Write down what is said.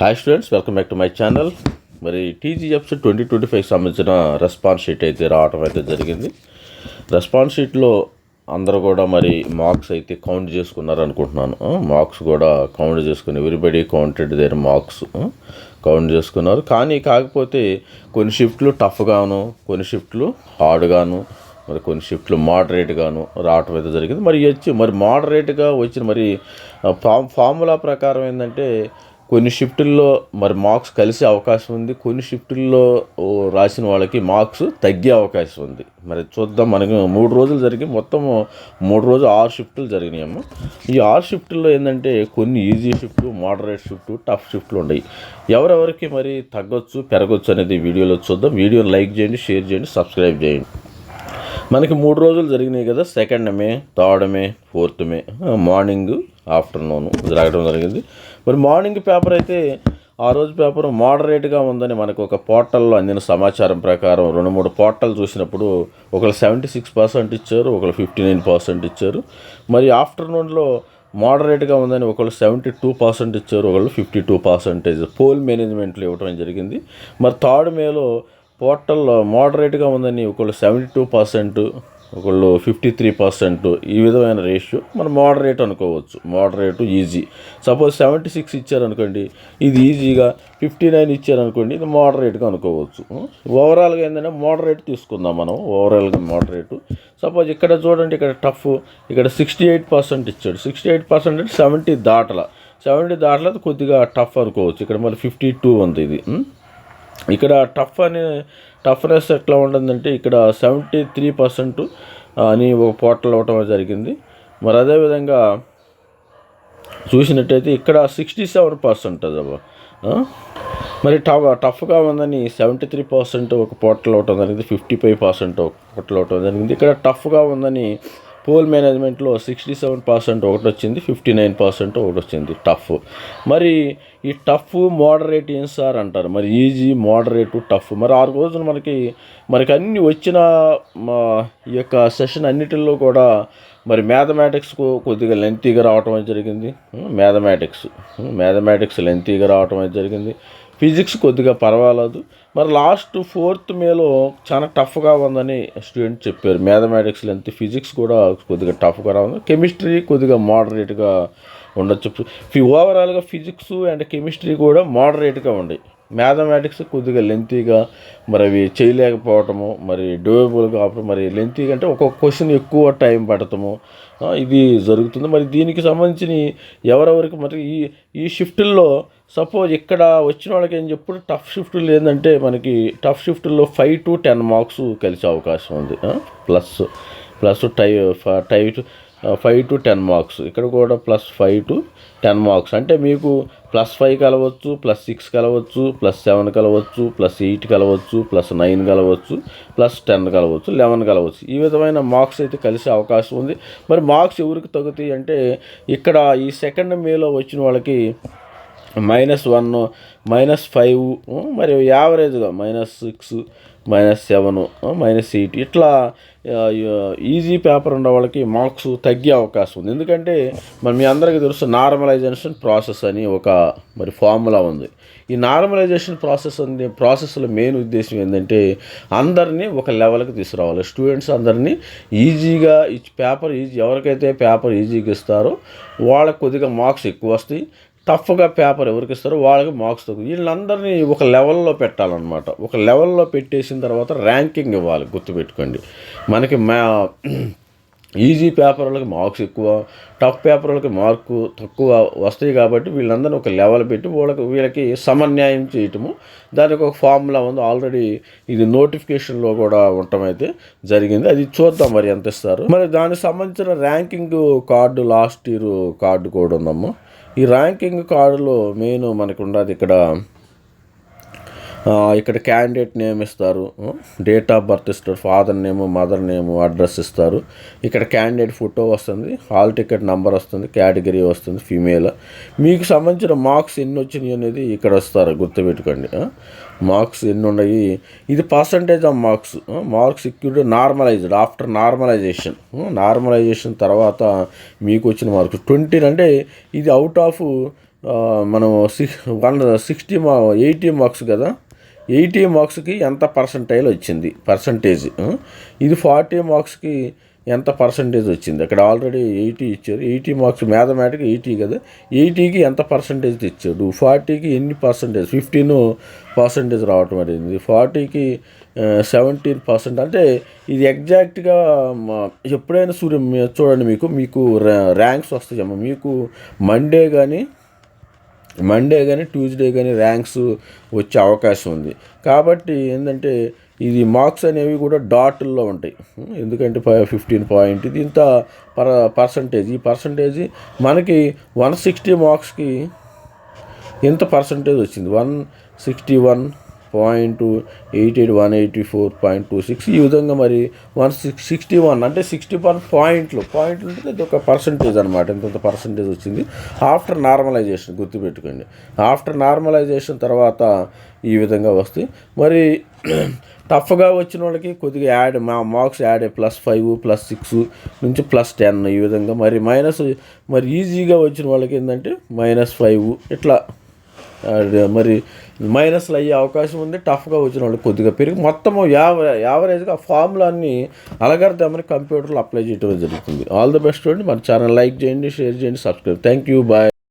Hi students welcome back to my channel మరి టీజీఎఫ్స్ twenty twenty five సంబంధించిన response sheet అయితే రావడం అయితే జరిగింది. రెస్పాన్స్ షీట్లో అందరూ కూడా మరి మార్క్స్ అయితే కౌంట్ చేసుకున్నారు అనుకుంటున్నాను. మార్క్స్ కూడా కౌంట్ చేసుకుని everybody counted their marks count చేసుకున్నారు. కానీ కాకపోతే కొన్ని షిఫ్ట్లు టఫ్గాను కొన్ని షిఫ్ట్లు హార్డ్గాను మరి కొన్ని షిఫ్ట్లు మోడరేట్గాను రావటం అయితే జరిగింది. మరి వచ్చి మరి మోడరేట్గా వచ్చిన మరి ఫామ్ ఫార్ములా ప్రకారం ఏంటంటే కొన్ని షిఫ్టుల్లో మరి మార్క్స్ కలిసే అవకాశం ఉంది. కొన్ని షిఫ్టుల్లో రాసిన వాళ్ళకి మార్క్స్ తగ్గే అవకాశం ఉంది. మరి చూద్దాం మనకు మూడు రోజులు జరిగి మొత్తం మూడు రోజులు ఆరు షిఫ్టులు జరిగినాయమ్మ. ఈ ఆరు షిఫ్టుల్లో ఏంటంటే కొన్ని easy shift moderate shift tough షిఫ్ట్లు ఉన్నాయి ఎవరెవరికి మరి తగ్గొచ్చు పెరగొచ్చు అనేది వీడియోలో చూద్దాం. వీడియోని లైక్ చేయండి షేర్ చేయండి సబ్స్క్రైబ్ చేయండి. మనకి మూడు రోజులు జరిగినాయి కదా second May third May fourth May. Morning afternoon జరగడం జరిగింది. మరి మార్నింగ్ పేపర్ అయితే ఆ రోజు పేపర్ మోడరేట్గా ఉందని మనకు ఒక పోర్టల్లో అందిన సమాచారం ప్రకారం రెండు మూడు పోర్టల్ చూసినప్పుడు ఒకళ్ళు సెవెంటీ సిక్స్ పర్సెంట్ ఇచ్చారు ఒకళ్ళు ఫిఫ్టీ నైన్ పర్సెంట్ ఇచ్చారు. మరి ఆఫ్టర్నూన్లో మోడరేట్గా ఉందని ఒకళ్ళు సెవెంటీ టూ పర్సెంట్ ఇచ్చారు ఒకళ్ళు ఫిఫ్టీ టూ పర్సెంటేజ్ పోల్ మేనేజ్మెంట్లో ఇవ్వడం జరిగింది. మరి థర్డ్ మేలో పోర్టల్లో మోడరేట్గా ఉందని ఒకళ్ళు సెవెంటీ టూ పర్సెంట్ ఒకళ్ళు ఫిఫ్టీ త్రీ పర్సెంట్ ఈ విధమైన రేషియో మనం మోడరేట్ అనుకోవచ్చు. Moderate easy. Suppose seventy six ఇచ్చారనుకోండి ఇది ఈజీగా ఫిఫ్టీ నైన్ ఇచ్చారనుకోండి ఇది మోడరేట్గా అనుకోవచ్చు. ఓవరాల్గా ఏంటంటే మోడరేట్ తీసుకుందాం మనం ఓవరాల్గా మోడరేట్. సపోజ్ ఇక్కడ చూడండి ఇక్కడ టఫ్ ఇక్కడ సిక్స్టీ ఎయిట్ పర్సెంట్ ఇచ్చాడు. సిక్స్టీ ఎయిట్ పర్సెంట్ అంటే సెవెంటీ దాటల. సెవెంటీ దాటల కొద్దిగా టఫ్ అనుకోవచ్చు. ఇక్కడ మళ్ళీ ఫిఫ్టీ టూ ఉంది ఇది. ఇక్కడ టఫ్ అనే టఫ్నెస్ ఎట్లా ఉంటుందంటే ఇక్కడ సెవెంటీ త్రీ పర్సెంట్ అని ఒక పోర్టల్ అవ్వటం జరిగింది. మరి అదేవిధంగా చూసినట్టయితే ఇక్కడ సిక్స్టీ సెవెన్ పర్సెంట్ అదబ్బా మరి టఫ్ టఫ్గా ఉందని సెవెంటీ త్రీ పర్సెంట్ ఒక పోర్టల్ అవటం జరిగింది ఫిఫ్టీ ఫైవ్ పర్సెంట్ ఒక పోర్టల్ అవటం జరిగింది. ఇక్కడ టఫ్గా ఉందని పోల్ మేనేజ్మెంట్లో సిక్స్టీ సెవెన్ పర్సెంట్ ఒకటి వచ్చింది ఫిఫ్టీ నైన్ పర్సెంట్ ఒకటి వచ్చింది. టఫ్. మరి ఈ టఫ్ మోడరేట్ ఏం సార్ అంటారు? మరి ఈజీ మోడరేట్ టఫ్. మరి ఆ రోజున మనకి మనకి అన్ని వచ్చిన మా ఈ యొక్క సెషన్ అన్నిటిల్లో కూడా మరి మ్యాథమెటిక్స్ కొద్దిగా లెంతీగా రావటం అనేది జరిగింది. మ్యాథమెటిక్స్. మ్యాథమెటిక్స్ లెంతీగా రావటం అనేది జరిగింది. ఫిజిక్స్ కొద్దిగా పర్వాలేదు. మరి లాస్ట్ ఫోర్త్ మేలో చాలా టఫ్గా ఉందని స్టూడెంట్ చెప్పారు. మ్యాథమెటిక్స్ లెంత్ ఫిజిక్స్ కూడా కొద్దిగా టఫ్గా ఉంది. కెమిస్ట్రీ కొద్దిగా మోడరేట్గా ఉండొచ్చు. ఫి ఓవరాల్గా ఫిజిక్స్ అండ్ కెమిస్ట్రీ కూడా మోడరేట్గా ఉన్నాయి మ్యాథమెటిక్స్ కొద్దిగా లెంతీగా మరి అవి చేయలేకపోవటము మరి డూయబుల్ కావటం మరి లెంతీగా అంటే ఒక్కొక్క క్వశ్చన్ ఎక్కువ టైం పడటము ఇది జరుగుతుంది. మరి దీనికి సంబంధించిన ఎవరెవరికి మరి ఈ ఈ షిఫ్ట్ల్లో సపోజ్ ఇక్కడ వచ్చిన వాళ్ళకి ఏం చెప్పుడు టఫ్ షిఫ్ట్లు ఏంటంటే మనకి టఫ్ షిఫ్ట్లో ఫైవ్ టు టెన్ మార్క్స్ కలిసే అవకాశం ఉంది. ప్లస్ ప్లస్ టై టై ఫైవ్ టు టెన్ మార్క్స్. ఇక్కడ కూడా plus five to ten marks. అంటే మీకు ప్లస్ ఫైవ్ కలవచ్చు ప్లస్ సిక్స్ కలవచ్చు ప్లస్ సెవెన్ కలవచ్చు ప్లస్ ఎయిట్ కలవచ్చు ప్లస్ నైన్ కలవచ్చు ప్లస్ టెన్ కలవచ్చు లెవెన్ కలవచ్చు. ఈ విధమైన మార్క్స్ అయితే కలిసే అవకాశం ఉంది. మరి మార్క్స్ ఎవరికి తగ్గుతాయి అంటే ఇక్కడ ఈ సెకండ్ మేలో వచ్చిన వాళ్ళకి మైనస్ వన్ మైనస్ ఫైవ్ మరి యావరేజ్గా minus six minus seven minus eight ఇట్లా ఈజీ పేపర్ ఉన్న వాళ్ళకి మార్క్స్ తగ్గే అవకాశం ఉంది. ఎందుకంటే మరి మీ అందరికీ తెలుసు నార్మలైజేషన్ ప్రాసెస్ అని ఒక మరి ఫార్ములా ఉంది. ఈ నార్మలైజేషన్ ప్రాసెస్ అనే ప్రాసెస్లో మెయిన్ ఉద్దేశం ఏంటంటే అందరినీ ఒక లెవెల్కి తీసుకురావాలి. స్టూడెంట్స్ అందరినీ ఈజీగా ఈ పేపర్ ఈజీ ఎవరికైతే పేపర్ ఈజీగా ఇస్తారో వాళ్ళకు కొద్దిగా మార్క్స్ ఎక్కువ వస్తాయి. టఫ్గా పేపర్ ఎవరికి ఇస్తారో వాళ్ళకి మార్క్స్ తగ్గు వీళ్ళందరినీ ఒక లెవెల్లో పెట్టాలన్నమాట. ఒక లెవెల్లో పెట్టేసిన తర్వాత ర్యాంకింగ్ ఇవ్వాలి గుర్తుపెట్టుకోండి. మనకి మా ఈజీ పేపర్లకి మార్క్స్ ఎక్కువ టఫ్ పేపర్లకి మార్కు తక్కువ వస్తాయి కాబట్టి వీళ్ళందరినీ ఒక లెవెల్ పెట్టి వాళ్ళకి వీళ్ళకి సమన్యాయం చేయటము. దానికి ఒక ఫార్ములా ఉంది. ఆల్రెడీ ఇది నోటిఫికేషన్లో కూడా ఉండటం అయితే జరిగింది. అది చూద్దాం మరి ఎంత ఇస్తారు. మరి దానికి సంబంధించిన ranking card last year card కూడా ఉందమ్మా. ఈ ర్యాంకింగ్ కార్డులో మెయిన్ మనకు ఉన్నది ఇక్కడ ఇక్కడ క్యాండిడేట్ నేమ్ ఇస్తారు. డేట్ ఆఫ్ బర్త్ ఇస్తారు father name mother name address ఇస్తారు. ఇక్కడ క్యాండిడేట్ ఫోటో వస్తుంది హాల్ టికెట్ నెంబర్ వస్తుంది కేటగిరీ వస్తుంది ఫీమేల్ మీకు సంబంధించిన మార్క్స్ ఎన్ని వచ్చినాయి అనేది ఇక్కడ వస్తారు గుర్తుపెట్టుకోండి. మార్క్స్ ఎన్ని ఉన్నాయి? ఇది పర్సంటేజ్ ఆఫ్ మార్క్స్ మార్క్స్ ఇక్యూడ్ నార్మలైజ్డ్ ఆఫ్టర్ నార్మలైజేషన్ నార్మలైజేషన్ తర్వాత మీకు వచ్చిన మార్క్స్ ట్వంటీ అంటే ఇది అవుట్ ఆఫ్ మనం సిక్స్ వన్ సిక్స్టీ మా ఎయిటీ మార్క్స్ కదా. ఎయిటీ మార్క్స్కి ఎంత పర్సంటైల్ వచ్చింది? పర్సంటేజ్ ఇది ఫార్టీ మార్క్స్కి ఎంత పర్సంటేజ్ వచ్చింది? అక్కడ ఆల్రెడీ ఎయిటీ ఇచ్చారు. ఎయిటీ మార్క్స్ మ్యాథమెటిక్ ఎయిటీ కదా? ఎయిటీకి ఎంత పర్సంటేజ్ తెచ్చాడు? ఫార్టీకి ఎన్ని పర్సంటేజ్? ఫిఫ్టీన్ పర్సంటేజ్ రావటం అనేది ఫార్టీకి సెవెంటీన్ పర్సెంట్ అంటే ఇది ఎగ్జాక్ట్గా మా- ఎప్పుడైనా సూర్యం చూడండి మీకు మీకు ర్యా- ర్యాంక్స్ వస్తాయమ్మా. మీకు మండే కానీ మండే కానీ ట్యూస్డే కానీ ర్యాంక్స్ వచ్చే అవకాశం ఉంది. కాబట్టి ఏంటంటే ఇది మార్క్స్ అనేవి కూడా డాట్లో ఉంటాయి. ఎందుకంటే ఫిఫ్టీన్ పాయింట్ ఇది ఇంత పర్ పర్సంటేజ్ ఈ పర్సంటేజ్ మనకి వన్ సిక్స్టీ మార్క్స్కి ఎంత పర్సంటేజ్ వచ్చింది? One sixty one point eight eight one eighty four point two six ఈ విధంగా మరి వన్ సిక్స్ సిక్స్టీ వన్ అంటే సిక్స్టీ వన్ పాయింట్లు. పాయింట్లు అంటే ఇది ఒక పర్సంటేజ్ అనమాట ఇంత పర్సంటేజ్ వచ్చింది. ఆఫ్టర్ నార్మలైజేషన్ గుర్తుపెట్టుకోండి. ఆఫ్టర్ నార్మలైజేషన్ తర్వాత ఈ విధంగా వస్తాయి మరి టఫ్గా వచ్చిన వాళ్ళకి కొద్దిగా యాడ్ మా marks add plus five plus six నుంచి ప్లస్ టెన్ ఈ విధంగా మరి మైనస్ మరి ఈజీగా వచ్చిన వాళ్ళకి ఏంటంటే మైనస్ ఫైవ్ ఇట్లా మరి మైనస్లు అయ్యే అవకాశం ఉంది. టఫ్గా వచ్చిన వాళ్ళు కొద్దిగా పెరిగి మొత్తం యావ యావరేజ్గా ఆ ఫార్ములాన్ని అలగర్దామని కంప్యూటర్లో అప్లై చేయడం జరుగుతుంది. ఆల్ ద బెస్ట్ చూడండి మన ఛానల్ లైక్ చేయండి షేర్ చేయండి సబ్స్క్రైబ్. Thank you. బాయ్.